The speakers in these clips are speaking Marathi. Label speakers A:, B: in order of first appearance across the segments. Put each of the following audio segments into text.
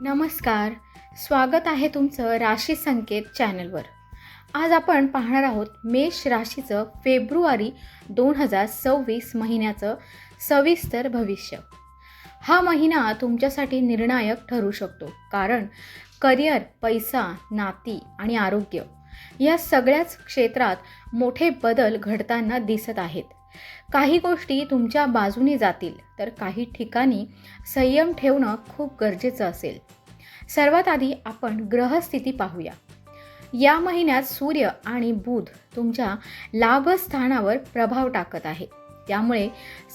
A: नमस्कार. स्वागत आहे तुमचं राशी संकेत चॅनलवर. आज आपण पाहणार आहोत मेष राशीचं फेब्रुवारी दोन हजार सव्वीस महिन्याचं सविस्तर भविष्य. हा महिना तुमच्यासाठी निर्णायक ठरू शकतो कारण करिअर पैसा नाती आणि आरोग्य या सगळ्याच क्षेत्रात मोठे बदल घडताना दिसत आहेत. काही गोष्टी तुमच्या बाजूने जातील तर काही ठिकाणी संयम ठेवणं खूप गरजेचं असेल. सर्वात आधी आपण ग्रहस्थिती पाहूया. या महिन्यात सूर्य आणि बुध तुमच्या लाभस्थानावर प्रभाव टाकत आहे. त्यामुळे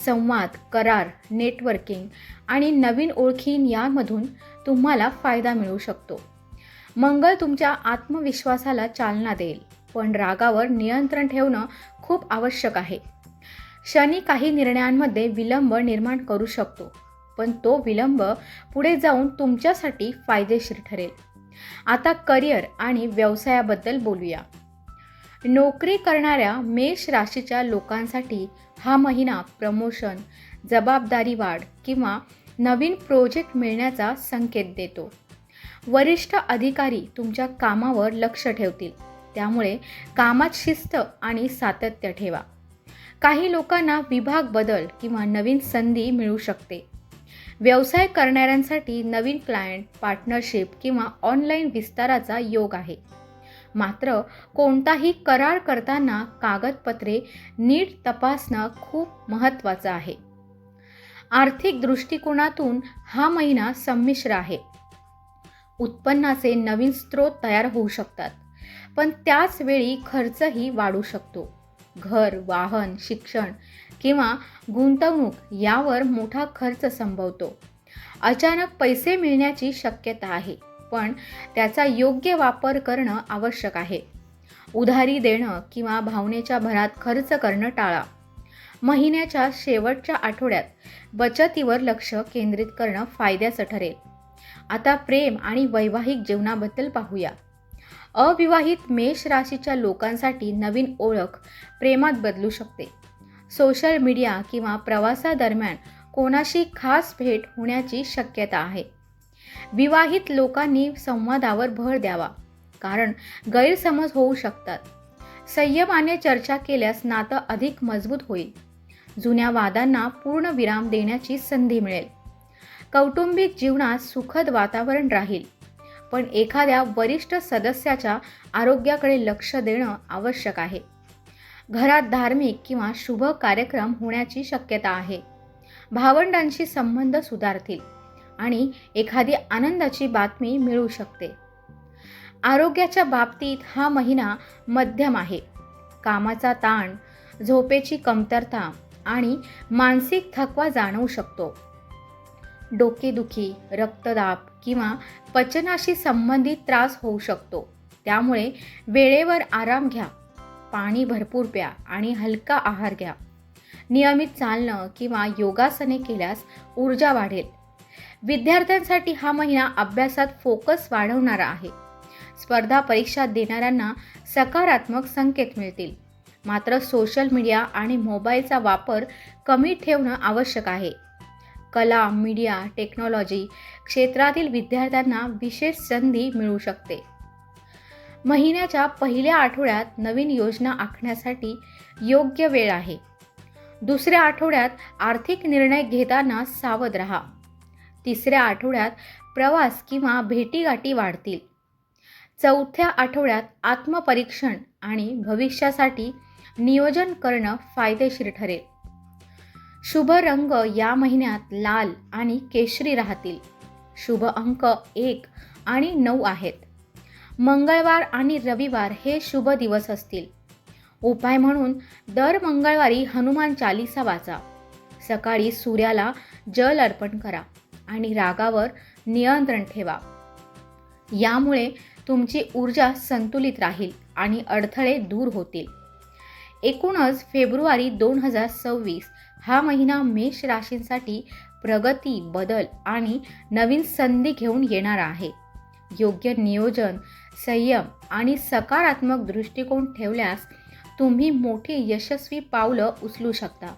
A: संवाद करार नेटवर्किंग आणि नवीन ओळखीन यामधून तुम्हाला फायदा मिळू शकतो. मंगळ तुमच्या आत्मविश्वासाला चालना देईल पण रागावर नियंत्रण ठेवणं खूप आवश्यक आहे. शनी काही निर्णयांमध्ये विलंब निर्माण करू शकतो पण तो विलंब पुढे जाऊन तुमच्यासाठी फायदेशीर ठरेल. आता करिअर आणि व्यवसायाबद्दल बोलूया. नोकरी करणाऱ्या मेष राशीच्या लोकांसाठी हा महिना प्रमोशन जबाबदारी वाढ किंवा नवीन प्रोजेक्ट मिळण्याचा संकेत देतो. वरिष्ठ अधिकारी तुमच्या कामावर लक्ष ठेवतील. त्यामुळे कामात शिस्त आणि सातत्य ठेवा. काही लोकांना विभाग बदल किंवा नवीन संधी मिळू शकते. व्यवसाय करणाऱ्यांसाठी नवीन क्लायंट पार्टनरशिप किंवा ऑनलाईन विस्ताराचा योग आहे. मात्र कोणताही करार करताना कागदपत्रे नीट तपासणं खूप महत्त्वाचं आहे. आर्थिक दृष्टिकोनातून हा महिना संमिश्र आहे. उत्पन्नाचे नवीन स्रोत तयार होऊ शकतात पण त्याच वेळी खर्चही वाढू शकतो. घर वाहन शिक्षण किंवा गुंतवणूक यावर मोठा खर्च संभवतो. अचानक पैसे मिळण्याची शक्यता आहे पण त्याचा योग्य वापर करणं आवश्यक आहे. उधारी देणं किंवा भावनेच्या भरात खर्च करणं टाळा. महिन्याच्या शेवटच्या आठवड्यात बचतीवर लक्ष केंद्रित करणं फायद्याचं ठरेल. आता प्रेम आणि वैवाहिक जीवनाबद्दल पाहूया. अविवाहित मेष राशीच्या लोकांसाठी नवीन ओळख प्रेमात बदलू शकते. सोशल मीडिया किंवा प्रवासादरम्यान कोणाशी खास भेट होण्याची शक्यता आहे. विवाहित लोकांनी संवादावर भर द्यावा कारण गैरसमज होऊ शकतात. संयमाने चर्चा केल्यास नातं अधिक मजबूत होईल. जुन्या वादांना पूर्ण विराम देण्याची संधी मिळेल. कौटुंबिक जीवनात सुखद वातावरण राहील. पण एखाद्या वरिष्ठ सदस्याच्या आरोग्याकडे लक्ष देणं आवश्यक आहे. घरात धार्मिक किंवा शुभ कार्यक्रम होण्याची शक्यता आहे. भावंडांशी संबंध सुधारतील आणि एखादी आनंदाची बातमी मिळू शकते. आरोग्याच्या बाबतीत हा महिना मध्यम आहे. कामाचा ताण झोपेची कमतरता आणि मानसिक थकवा जाणवू शकतो. डोकेदुखी रक्तदाब किंवा पचनाशी संबंधित त्रास होऊ शकतो. त्यामुळे वेळेवर आराम घ्या पाणी भरपूर प्या आणि हलका आहार घ्या. नियमित चालणं किंवा योगासने केल्यास ऊर्जा वाढेल. विद्यार्थ्यांसाठी हा महिना अभ्यासात फोकस वाढवणारा आहे. स्पर्धा परीक्षा देणाऱ्यांना सकारात्मक संकेत मिळतील. मात्र सोशल मीडिया आणि मोबाईलचा वापर कमी ठेवणं आवश्यक आहे. कला मीडिया टेक्नॉलॉजी क्षेत्रातील विद्यार्थ्यांना विशेष संधी मिळू शकते. महिन्याच्या पहिल्या आठवड्यात नवीन योजना आखण्यासाठी योग्य वेळ आहे. दुसऱ्या आठवड्यात आर्थिक निर्णय घेताना सावध राहा. तिसऱ्या आठवड्यात प्रवास किंवा भेटीगाठी वाढतील. चौथ्या आठवड्यात आत्मपरीक्षण आणि भविष्यासाठी नियोजन करणं फायदेशीर ठरेल. शुभ रंग या महिन्यात लाल आणि केशरी राहतील. शुभ अंक एक आणि नऊ आहेत. मंगळवार आणि रविवार हे शुभ दिवस असतील. उपाय म्हणून दर मंगळवारी हनुमान चालिसा वाचा. सकाळी सूर्याला जल अर्पण करा आणि रागावर नियंत्रण ठेवा. यामुळे तुमची ऊर्जा संतुलित राहील आणि अडथळे दूर होतील. एकूणच फेब्रुवारी दोन हजार सव्वीस. हा महिना मेष राशींसाठी प्रगती बदल आणि नवीन संधी घेऊन येणारा आहे. योग्य नियोजन संयम आणि सकारात्मक दृष्टिकोन ठेवल्यास तुम्ही मोठी यशस्वी पावलं उचलू शकता.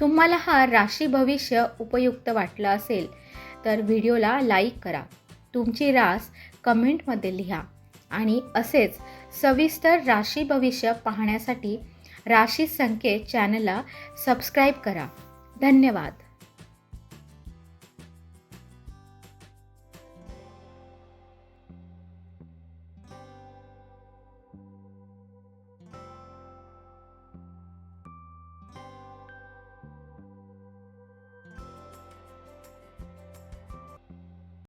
A: तुम्हाला हा राशी भविष्य उपयुक्त वाटलं असेल तर व्हिडिओला लाईक करा. तुमची रास कमेंटमध्ये लिहा आणि असेच सविस्तर राशी भविष्य पाहण्यासाठी राशी संकेत चॅनलला सबस्क्राईब करा. धन्यवाद.